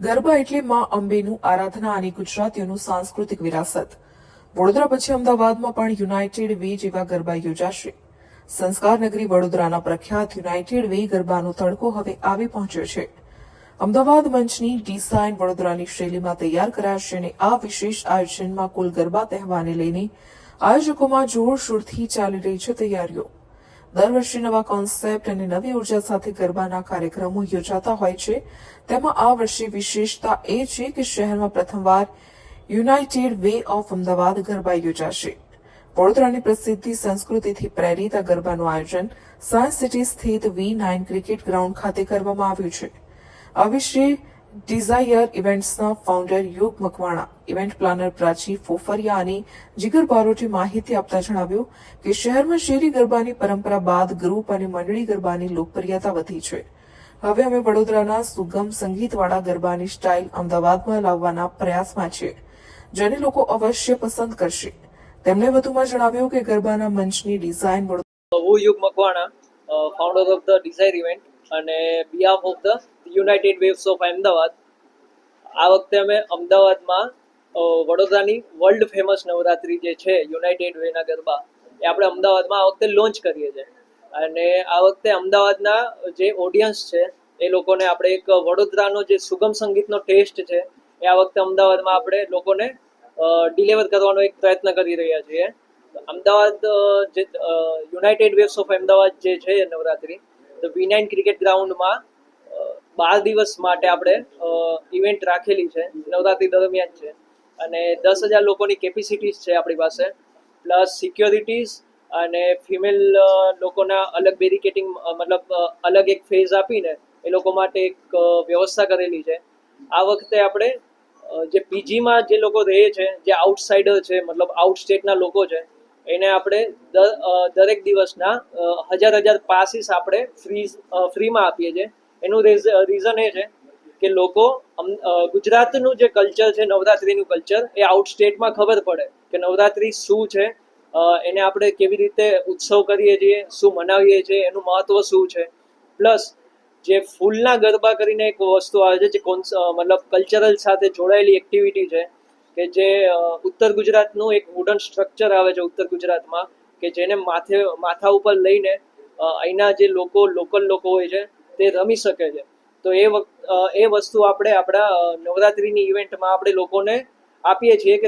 ગરબા એટલે માં અંબેનું આરાધના અને ગુજરાતીઓનું સાંસ્કૃતિક વિરાસત. વડોદરા પછી અમદાવાદમાં પણ યુનાઇટેડ વે જેવા ગરબા યોજાશે. સંસ્કાર નગરી વડોદરાના પ્રખ્યાત યુનાઇટેડ વે ગરબાનો તડકો હવે આવી પહોંચ્યો છે. અમદાવાદ મંચની ડિઝાઇન વડોદરાની શૈલીમાં તૈયાર કરાશે અને આ વિશેષ આયોજનમાં કુલ ગરબા તહેવારને લઈને આયોજકોમાં જોરશોરથી ચાલી રહી છે તૈયારીઓ. દર વર્ષે નવા કોન્સેપ્ટ અને નવી ઊર્જા સાથે ગરબાના કાર્યક્રમો યોજાતા હોય છે. તેમાં આ વર્ષે વિશેષતા એ છે કે શહેરમાં પ્રથમવાર United way of Ahmedabad garba યોજાશે. વડોદરાની પ્રસિદ્ધિ સંસ્કૃતિથી પ્રેરિત આ ગરબાનું આયોજન સાયન્સ સિટી સ્થિત વી નાઇન ક્રિકેટ ગ્રાઉન્ડ ખાતે કરવામાં આવ્યું છે. આ વિશે Dzire ઇવેન્ટ્સના founder Yog Makwana event planner Prachi Fofaria અને જીગર બારોટે માહિતી આપતા જણાવ્યું કે શહેરમાં શેરી ગરબાની પરંપરા બાદ ગ્રુપ અને મંડળી ગરબાની લોકપ્રિયતા વધી છે. હવે અમે વડોદરાના સુગમ સંગીતવાળા ગરબાની સ્ટાઇલ અમદાવાદમાં લાવવાના પ્રયાસમાં છીએ, જેને લોકો અવશ્ય પસંદ કરશે. તેમણે વધુમાં જણાવ્યું કે ગરબાના મંચની ડિઝાઇન હું Yug Makwana founder of the desire event અને behalf of the United waves of Ahmedabad. આ વખતે અમે અમદાવાદમાં વડોદરાની વર્લ્ડ ફેમસ નવરાત્રી જે છે, યુનાઇટેડ વેના ગરબા, એ આપણે અમદાવાદમાં આ વખતે લોન્ચ કરીએ છીએ. અને આ વખતે અમદાવાદના જે ઓડિયન્સ છે, એ લોકોને આપણે એક વડોદરાનો જે સુગમ સંગીતનો ટેસ્ટ છે, એ આ વખતે અમદાવાદમાં આપણે લોકોને ડિલિવર કરવાનો એક પ્રયત્ન કરી રહ્યા છીએ. અમદાવાદ જે યુનાઇટેડ વેવ્સ ઓફ અમદાવાદ જે છે નવરાત્રી, તો વી નાઇન ક્રિકેટ ગ્રાઉન્ડમાં બાર દિવસ માટે આપણે ઇવેન્ટ રાખેલી છે. નવરાત્રિ દરમિયાન છે. અને દસ હજાર લોકોની કેપેસિટીઝ છે આપણી પાસે. પ્લસ સિક્યોરિટીઝ અને ફિમેલ લોકોના અલગ બેરિકેટિંગ મતલબ અલગ એક ફેઝ આપીને એ લોકો માટે એક વ્યવસ્થા કરેલી છે. આ વખતે આપણે જે પીજીમાં જે લોકો રહે છે, જે આઉટસાઇડર છે, મતલબ આઉટ સ્ટેટના લોકો છે, એને આપણે દરેક દિવસના હજાર હજાર પાસીસ આપણે ફ્રી ફ્રીમાં આપીએ છીએ. એનું રીઝન એ છે કે લોકો ગુજરાતનું જે કલ્ચર છે, નવરાત્રિનું કલ્ચર એ આઉટ સ્ટેટમાં ખબર પડે કે નવરાત્રિ શું છે એને આપણે કેવી રીતે ઉત્સવ કરીએ છીએ, શું મનાવીએ છીએ, એનું મહત્વ શું છે. પ્લસ જે ફૂલના ગરબા કરીને એક વસ્તુ આવે છે જે કોન્સ મતલબ કલ્ચરલ સાથે જોડાયેલી એક્ટિવિટી છે કે જે ઉત્તર ગુજરાતનું એક વુડન સ્ટ્રક્ચર આવે છે ઉત્તર ગુજરાતમાં કે જેને માથે, માથા ઉપર લઈને અહીંના જે લોકો લોકલ લોકો હોય છે તે રમી શકે છે. તો એ એ વસ્તુ આપણે આપણા નવરાત્રિની ઇવેન્ટમાં આપણે લોકોને આપીએ છીએ કે